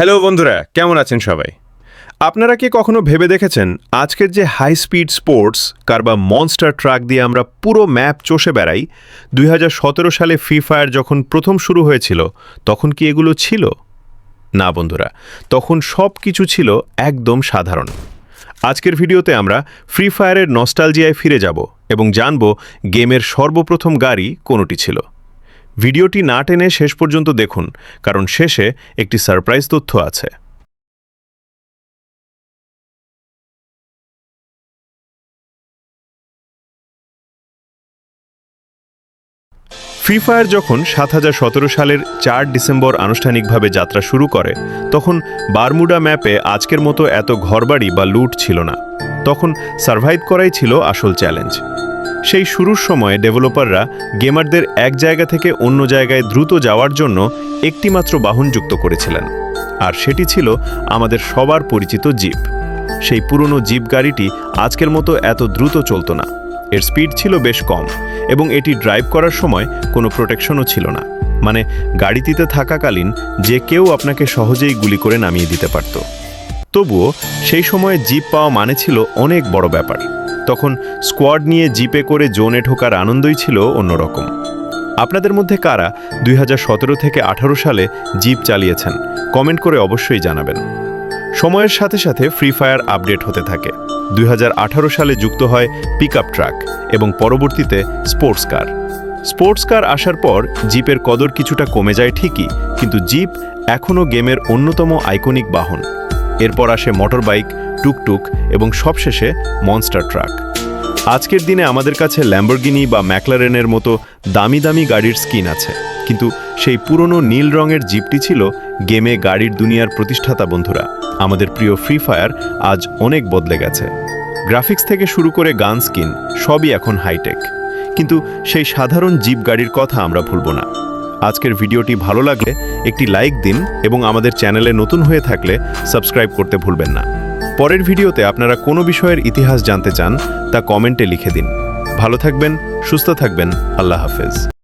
Hello বন্ধুরা, কেমন আছেন সবাই? আপনারা কি কখনো ভেবে দেখেছেন আজকের যে হাই স্পিড স্পোর্টস কার বা মনস্টার ট্রাক দিয়ে আমরা পুরো ম্যাপ চষে বেড়াই? দুই হাজার সতেরো সালে ফ্রি ফায়ার যখন প্রথম শুরু হয়েছিল, তখন কি এগুলো ছিল? না বন্ধুরা, তখন সব কিছু ছিল একদম সাধারণ। আজকের ভিডিওতে আমরা ফ্রি ফায়ারের নস্টালজিয়ায় ফিরে যাব এবং জানব গেমের সর্বপ্রথম গাড়ি কোনটি ছিল। ভিডিওটি না টেনে শেষ পর্যন্ত দেখুন, কারণ শেষে একটি সারপ্রাইজ তথ্য আছে। ফ্রি ফায়ার যখন সাত হাজার সতেরো সালের চার ডিসেম্বর আনুষ্ঠানিকভাবে যাত্রা শুরু করে, তখন বারমুডা ম্যাপে আজকের মতো এত ঘরবাড়ি বা লুট ছিল না। তখন সার্ভাইভ করাই ছিল আসল চ্যালেঞ্জ। সেই শুরুর সময়ে ডেভেলপাররা গেমারদের এক জায়গা থেকে অন্য জায়গায় দ্রুত যাওয়ার জন্য একটিমাত্র বাহন যুক্ত করেছিলেন। আর সেটি ছিল আমাদের সবার পরিচিত জিপ। সেই পুরনো জিপ গাড়িটি আজকের মতো এত দ্রুত চলতো না। এর স্পিড ছিল বেশ কম এবং এটি ড্রাইভ করার সময় কোনো প্রোটেকশনও ছিল না। মানে গাড়িটিতে থাকাকালীন যে কেউ আপনাকে সহজেই গুলি করে নামিয়ে দিতে পারত। তবুও সেই সময়ে জিপ পাওয়া মানে ছিল অনেক বড় ব্যাপার। তখন স্কোয়াড নিয়ে জিপে করে জোনে ঢোকার আনন্দই ছিল অন্যরকম। আপনাদের মধ্যে কারা দুই হাজার সতেরো থেকে আঠারো সালে জিপ চালিয়েছেন, কমেন্ট করে অবশ্যই জানাবেন। সময়ের সাথে সাথে ফ্রি ফায়ার আপডেট হতে থাকে। দুই হাজার আঠারো সালে যুক্ত হয় পিক ট্রাক এবং পরবর্তীতে স্পোর্টস কার স্পোর্টস কার আসার পর জিপের কদর কিছুটা কমে যায় ঠিকই, কিন্তু জিপ এখনও গেমের অন্যতম আইকনিক বাহন। এরপর আসে মোটর বাইক টুকটুক এবং সবশেষে মনস্টার ট্রাক আজকের দিনে আমাদের কাছে ল্যাম্বরগিনি বা ম্যাকলারেনের মতো দামি দামি গাড়ির স্কিন আছে। কিন্তু সেই পুরনো নীল রঙের জিপটি ছিল গেমে গাড়ির দুনিয়ার প্রতিষ্ঠাতা বন্ধুরা। আমাদের প্রিয় ফ্রি ফায়ার আজ অনেক বদলে গেছে। গ্রাফিক্স থেকে শুরু করে গান স্কিন সবই এখন হাইটেক কিন্তু সেই সাধারণ জিপ গাড়ির কথা আমরা ভুলব না। আজকের ভিডিওটি ভালো লাগলে একটি লাইক দিন এবং আমাদের চ্যানেলে নতুন হয়ে থাকলে সাবস্ক্রাইব করতে ভুলবেন না। পরের ভিডিওতে আপনারা কোনো বিষয়ের ইতিহাস জানতে চান, তা কমেন্টে লিখে দিন। ভালো থাকবেন, সুস্থ থাকবেন, আল্লাহ হাফেজ।